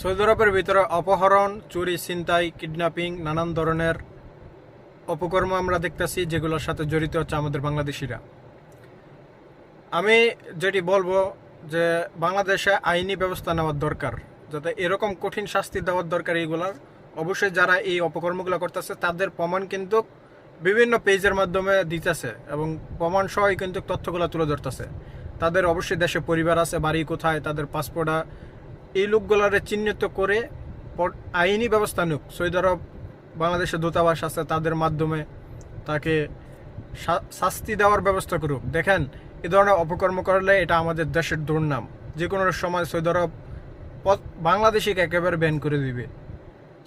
Saudi আরবের ভিতরে অপহরণ, চুরি, ছিনতাই, কিডন্যাপিং, নানান ধরনের অপকর্ম আমরা দেখতেছি, যেগুলোর সাথে জড়িত হচ্ছে আমাদের বাংলাদেশিরা। আমি যেটি বলব যে বাংলাদেশে আইনি ব্যবস্থা নেওয়ার দরকার, যাতে এরকম কঠিন শাস্তি দেওয়ার দরকার এইগুলার অবশ্যই যারা এই অপকর্মগুলো করতেছে, তাদের প্রমাণ কিন্তু বিভিন্ন পেজের মাধ্যমে দিতেছে এবং প্রমাণ সহই কিন্তু তথ্যগুলো তুলে ধরতেছে। তাদের অবশ্যই দেশে পরিবার আছে, বাড়ি কোথায়, তাদের পাসপোর্ট এই লোকগুলারে চিহ্নিত করে আইনি ব্যবস্থা নিক। সৌদি আরব বাংলাদেশের দূতাবাস আছে, তাদের মাধ্যমে তাকে শাস্তি দেওয়ার ব্যবস্থা করুক। দেখেন, এ ধরনের অপকর্ম করলে এটা আমাদের দেশের দুর্নাম। যে কোনো সময় সৌদি আরব বাংলাদেশিকে একেবারে ব্যান করে দিবে।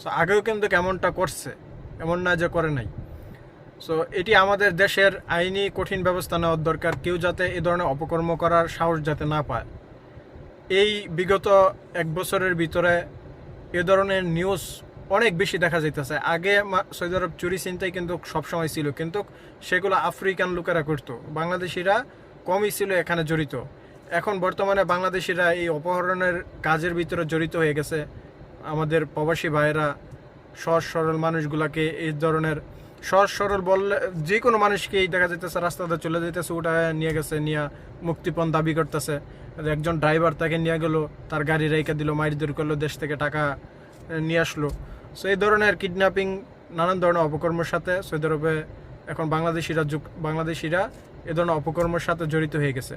সো আগেও কিন্তু কেমনটা করছে, এমন না যে করে নাই। সো এটি আমাদের দেশের আইনি কঠিন ব্যবস্থা নেওয়ার দরকার। কেউ যাতে এ ধরনের অপকর্ম করার সাহস যাতে না পায়। এই বিগত এক বছরের ভিতরে এ ধরনের নিউজ অনেক বেশি দেখা যাইতেছে। আগে সৌদি আরব চুরি চিন্তাই কিন্তু সবসময় ছিল, কিন্তু সেগুলো আফ্রিকান লোকেরা করতো। বাংলাদেশিরা কমই ছিল এখানে জড়িত। এখন বর্তমানে বাংলাদেশিরা এই অপহরণের কাজের ভিতরে জড়িত হয়ে গেছে। আমাদের প্রবাসী ভাইয়েরা সহজ সরল মানুষগুলাকে এই ধরনের সহজ সরল বললে, যে কোনো মানুষকেই দেখা যাইতেছে রাস্তাতে চলে যেতেছে ওটা নিয়ে গেছে, নিয়ে মুক্তিপণ দাবি করতেছে। একজন ড্রাইভার তাকে নিয়ে গেল, তার গাড়ি রেখে দিল মাইরদুর করল, দেশ থেকে টাকা নিয়ে আসলো। সো এই ধরনের কিডন্যাপিং নানান ধরনের অপকর্মের সাথে সৌদি আরবে, এখন বাংলাদেশিরা বাংলাদেশিরা এ ধরনের অপকর্মের সাথে জড়িত হয়ে গেছে।